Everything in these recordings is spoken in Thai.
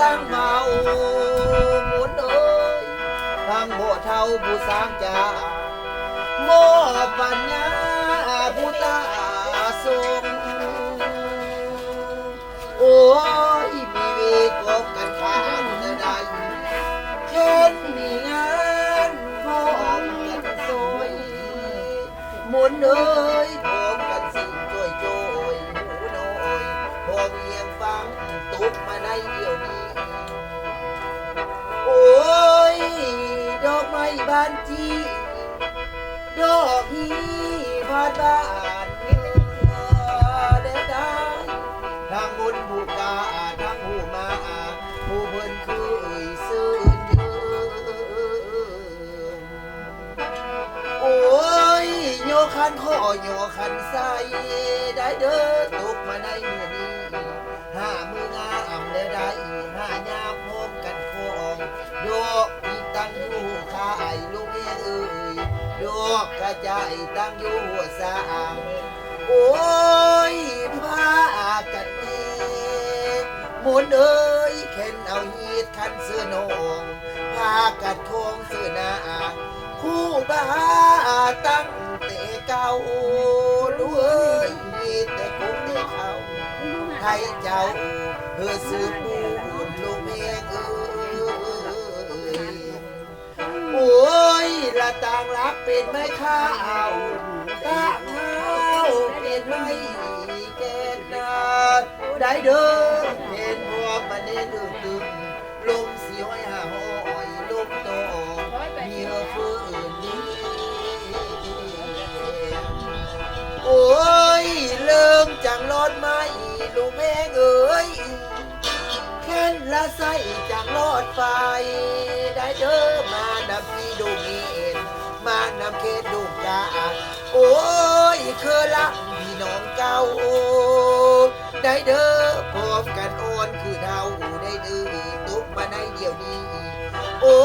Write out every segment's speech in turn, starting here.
ตั้งเมาหมุนเอ้ยทางโบเท่าผู้สร้างจาโมปัญญาผู้ตาทรงโอ้ยมีเวกบกันทางเดินได้เช่นมีงานพร้อมกันสวยหมุนเอ้ยพร้อมกันสิ่งช่วยช่วยหมูน้อยพอเวียงฟังตุกมาในเดียวนี้ ไม้บานจีดอกฮีบานบานเงือได้ได้ทางบนผู้กาทางผู้มาผู้เพิ่นคือซื่อยืมโอ้ยโยคันข้อโยคันใส่ได้เด้อตกมาในมือนี้ห้ามืองามได้ได้ห้ายาพร้อมกันคองโยางโอ้ยพากันเองหมุนเอ้ยเข็นเอาฮีดคันเสื้อนองพากันโคงเสื้อนาคู่บ้าตั้งแต่เก่าดูเอ้ยมีแต่กุ้งแต่เขาให้เจ้าเพื่อซื้อปูนลูกเมฆเอ้ยโอ้ยละต่างรักเป็นไม้ข้าว ต่างเฮาเป็นไม้แกนนาได้เด้อเป็นพวกมันเน้นอึตึงลมสีห้อยหาห้อยลมโตมีเหือฟื้นนี้โอ้ยเริ่มจังรอดไม้ลูกแม่เอ้ยแค้นละใสจังรอดไฟได้เด้อมานำพี่ดูเมีนมานำเขตดูกา โอ้ยคือละพี่น้องเก่าได้เด้อพร้อมกันโอนคือเท่าได้เด้อตุกมาในเดียวนี้ โอ้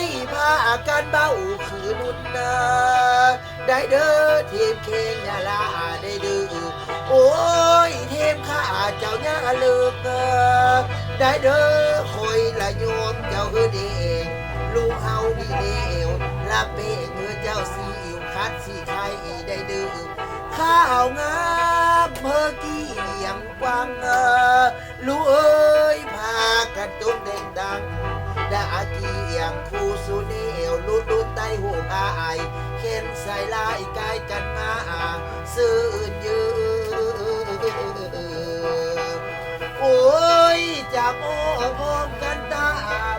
ยพาอากันเบ้าคือนุ่นนาได้เด้อเทีมเคงยาลาได้เด้อโอ้ยเทมข้าเจ้าย่าเลิกได้เด้อคอยละโยมเจ้าคือเดงลูกเฮาดีเดียวลาเป้เงือเจ้าสี คัดสีไทยได้ดื้อข้าวงามเมื่อกี้ยังกว้างเออลูกเอ้ยพากันตุ้มเด่งดังดาอากีเอียงคู่สุนีเนวลุดลุดไตหูอายเข็นใส่ลายกายกันมาซื่นยืโอ้ยจากโอ้พร้อมกันตาม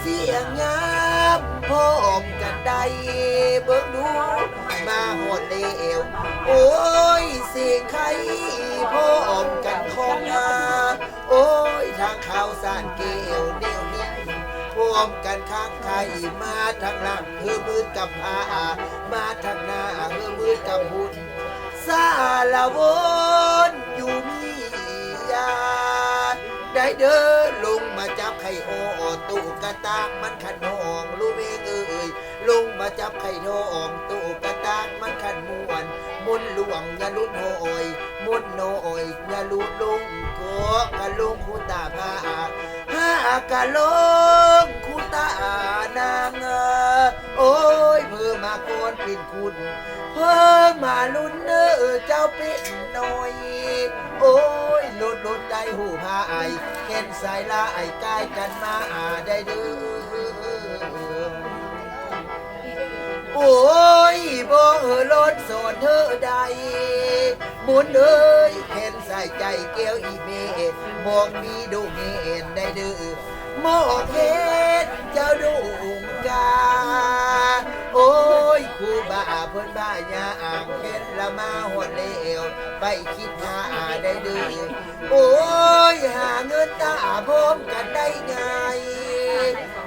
เสียงงา มพร้อมกันได้เบิ่งดู มาหดเลวโอ้ยเสียงใครพร้อมกันของมาโอ้ยทางข่าวสารเกลเดียวนี้พรมกันข้างใครมาทางหลังเฮือมืดกับพามาทางหน้าเฮือมืดกับหุ่นซาลาวนอยู่มียาได้เดินลงมา ไข่โอตู้กระตากมันขันหองลูเวงเอ้ยลงมาจับไข่ทองตู้กระตากมันขันมวนมุนหลวงยาลุดโอยมุนโนอยยาลุดลงก็กะลงคูตาพาห้ากะลงคูตานางเอ้อโอ้ยเพิ่มมาโกนปิ่นคุณเพิ่มมาลุ้นเนอเจ้าเป็ดน้อยโอ้ย ลุดได้หูพาไอเข็นสายละไอ้กายกันมาอาได้ดื้อโอ้ยบ่เออรถสนเธอใดหมุนเอ้ยเข็นใส่ใจเกี้ยวอีเมดมองมีดูเมนได้ดื้อมองเห็นเจ้าดุงกาาเพิ่นบ้านยาอ่างเห็นละมาหดเลวไปคิดหาอาได้ดื้อโอ้ยหาเงินตาพร้อมกันได้ไง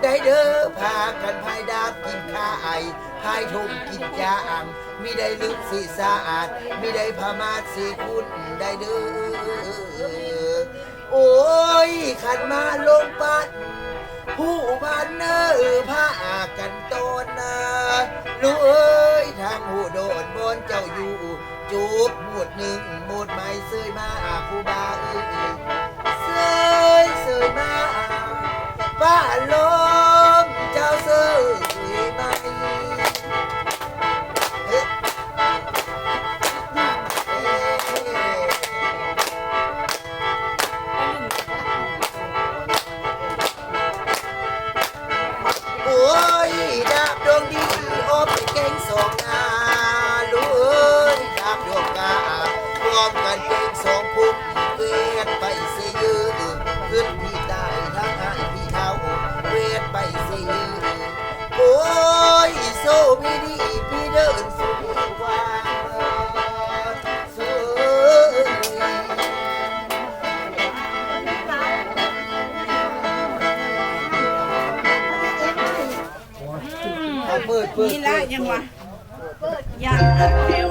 ได้เด้อพากันพายดาบกินข้าไอพายทุ่มกินยาอ่างมีได้ลึกสีสะอาดมีได้พมาสีคุณได้เด้อโอ้ยขันมาลงปัด ผู้พันเนอผ้ากันตนนะรู้เอ้ยทางหูโดนบนเจ้าอยู่จูบหมดหนึ่งหมวดไม่เสยมาผู้บาเอ้ยเสยเสยมาบ้าโล นี่ละยังวะยังเอาแล้ว